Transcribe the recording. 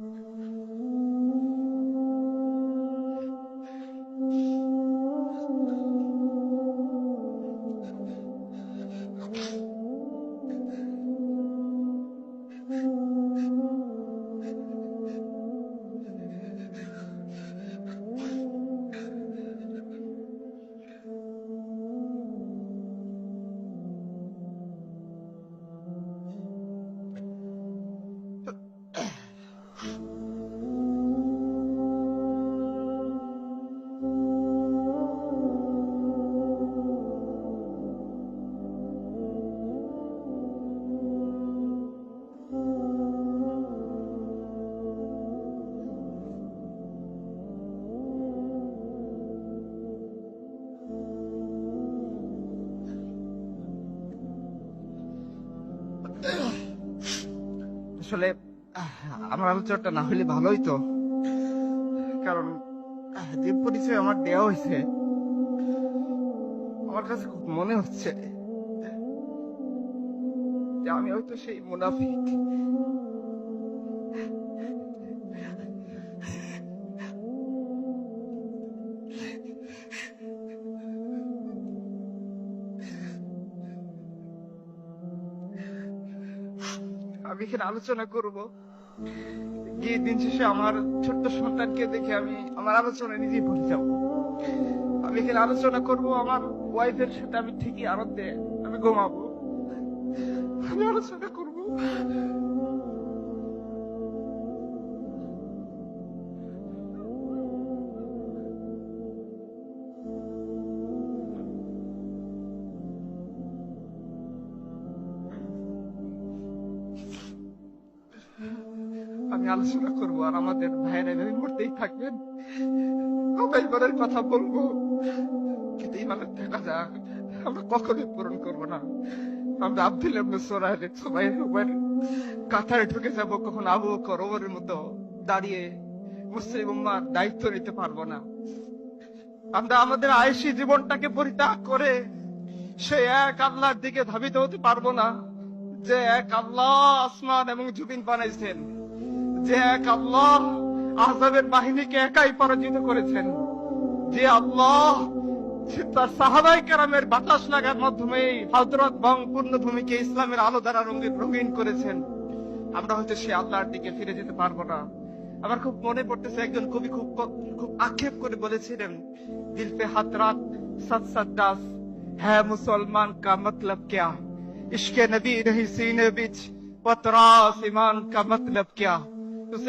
Oh. আসলে আমার আলোচনাটা না হলে ভালোই তো। কারণ যে পরিচয় আমার দেওয়া হয়েছে, আমার কাছে খুব মনে হচ্ছে যে আমি হয়তো সেই মুনাফিক। এখানে আলোচনা করব। গিয়ে দিন শেষে আমার ছোট্ট সন্তানকে দেখে আমি আমার আলোচনা নিজেই ভুলে যাব। আমি এখানে আলোচনা করব আমার ওয়াইফের সাথে আমি ঠিকই আনন্দে আমি ঘুমাবো। আমি আলোচনা করব। আমি আলোচনা করব আর আমাদের ভাইয়েরা এভাবে মরতেই থাকবেন আমরা ইমানের কথা বলব, কিন্তু ইমানের দেখা যাক, আমরা কখনোই পূরণ করব না। আমরা আব্দুল সোরাইল সবাই কাতারে ঢুকে যাব, কখন আবু বকর ওমরের মতো দাঁড়িয়ে মুসলিম উম্মার দায়িত্ব নিতে পারব না। আমরা আমাদের আয়েসি জীবনটাকে পরিত্যাগ করে সে এক আল্লাহর দিকে ধাবিত হতে পারব না, যে এক আল্লাহ আসমান এবং জুবিন বানাইছেন। যে এক আল্লাহ বাহিনীকে একাই পরাজিত করেছেন। যে আল্লাহ তার সাহাবাই কেরামের বাতাস লাগার মাধ্যমে হজরত ইসলামের আলো দ্বারা রঙিন করেছেন। আমরা হয়তো সে আল্লাহর দিকে ফিরে যেতে পারব না। আমার খুব মনে পড়তেছে, একজন কবি খুব খুব আক্ষেপ করে বলেছিলেন দিলপে হাতরাত হাত দাস হ্যাঁ মুসলমান কা মতলব ক্যা? ইশকে নবী রহি সিনে বিচ, পতরাস ইমান কা মতলব ক্যা?